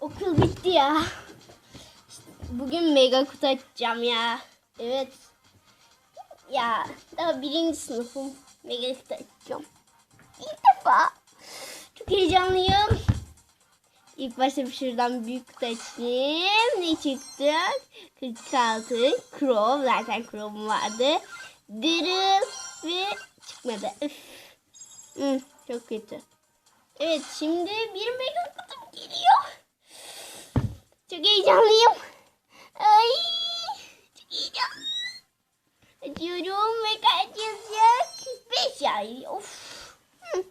Okul bitti ya. Bugün mega kutu açacağım ya. Evet. Ya daha birinci sınıfım. Mega kutu açacağım. İlk defa. Çok heyecanlıyım. İlk başta bir şuradan büyük kutu açayım. Ne çıktı? 46. Crow. Zaten Crow'um vardı. Daryl ve çıkmadı. Üf. Çok kötü. Evet şimdi bir mega geliyor. Çok heyecanlıyım. Ay çok heyecanlıyım. Açıyorum ve kaç yazacak? 5 ay. Of. Hı.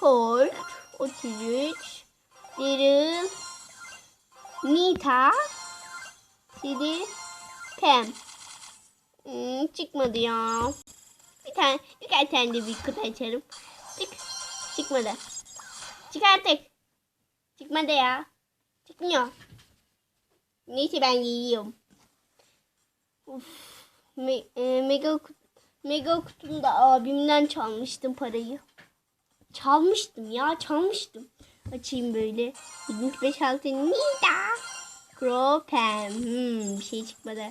Colt 33 Daryl Nita Sidi Pam Hmm, çıkmadı ya. Bir tane, birkaç tane de bir kutu açarım. Çık. Çıkmadı. Çık artık. Çıkmadı ya. Çıkmıyor. Neyse ben yiyorum. Uf. Me, e, mega, kut- mega kutumda abimden çalmıştım parayı. Çalmıştım ya çalmıştım. Açayım böyle. 75 altı Nida. Cropen. Hmm, bir şey çıkmadı.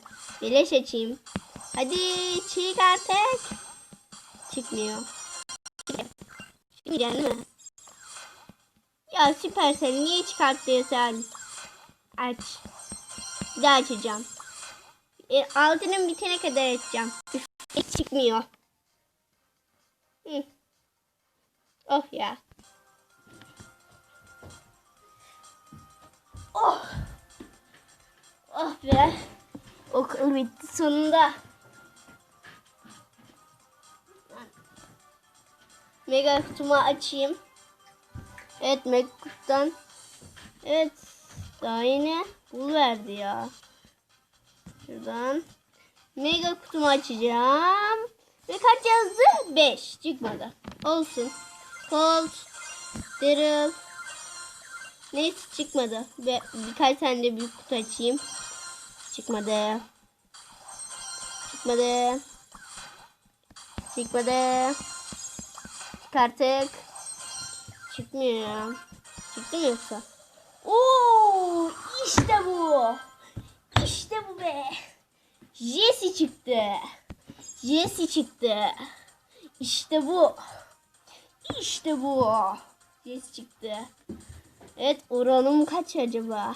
Beleş açayım. Hadi çık artık. Çıkmıyor. Çıkmayacak değil mi? Ya Süpersel niye çıkartıyorsun? Aç. Bir daha açacağım. E, altının bitene kadar açacağım. Hiç çıkmıyor. Hı. Oh ya. Oh. Oh be. Okul bitti sonunda. Mega kutumu açayım. Evet kutudan. Evet. Daha yine bul verdi ya. Şuradan. Mega kutumu açacağım. Ve kaç yazdı? 5. Çıkmadı. Olsun. Colt. Daryl. Neyse çıkmadı. Ve birkaç tane de büyük kutu açayım. Çıkmadı. Çıkmadı. Çıkmadı. Çık artık. Çıkmıyor ya. Çıktı mı yoksa? Oo, işte bu. İşte bu be. Jesse çıktı. Jesse çıktı. İşte bu. İşte bu. Jesse çıktı. Evet oranım kaç acaba?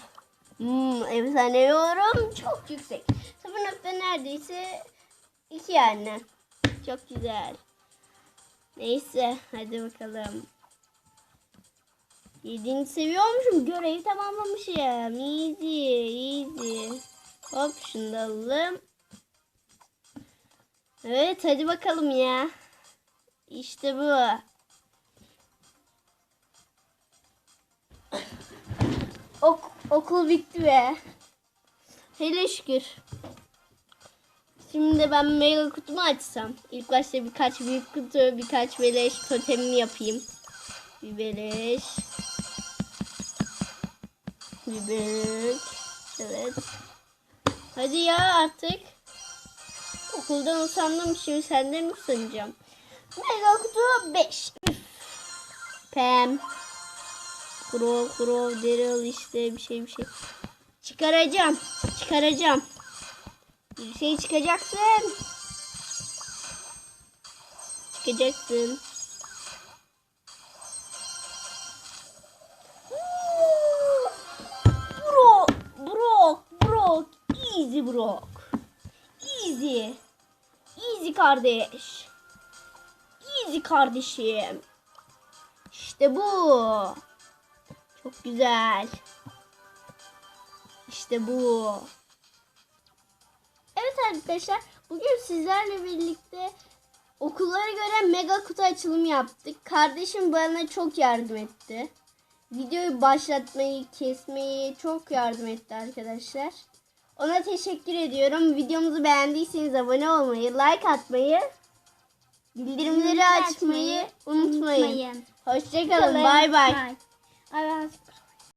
Hmm, efsane oran çok yüksek. Sıfır nokta neredeyse iki yani. Çok güzel. Neyse hadi bakalım. Yedinci seviye olmuşum. Görevi tamamlamışım. Easy, easy. Hop şunu da alalım. Evet hadi bakalım ya. İşte bu. Ok okul bitti be. Hele şükür. Şimdi ben mega kutumu açsam. İlk başta birkaç büyük kutu, birkaç beleş totemimi yapayım. Bir beleş. Bir beleş. Evet. Hadi ya artık. Okuldan usandım şimdi senden mi usanacağım? Mega kutu 5. Pem. Kuro, kuro, Daryl işte bir şey bir şey. Çıkaracağım. Çıkaracağım. Bir şey çıkacaksın. Çıkacaksın. Easy bro. Easy. Easy kardeş. Easy kardeşim. İşte bu. Çok güzel. İşte bu. Evet arkadaşlar bugün sizlerle birlikte okullara göre mega kutu açılımı yaptık. Kardeşim bana çok yardım etti. Videoyu başlatmayı, kesmeyi çok yardım etti arkadaşlar. Ona teşekkür ediyorum. Videomuzu beğendiyseniz abone olmayı, like atmayı, bildirimleri açmayı unutmayın. Hoşçakalın. Bay bay. Bay.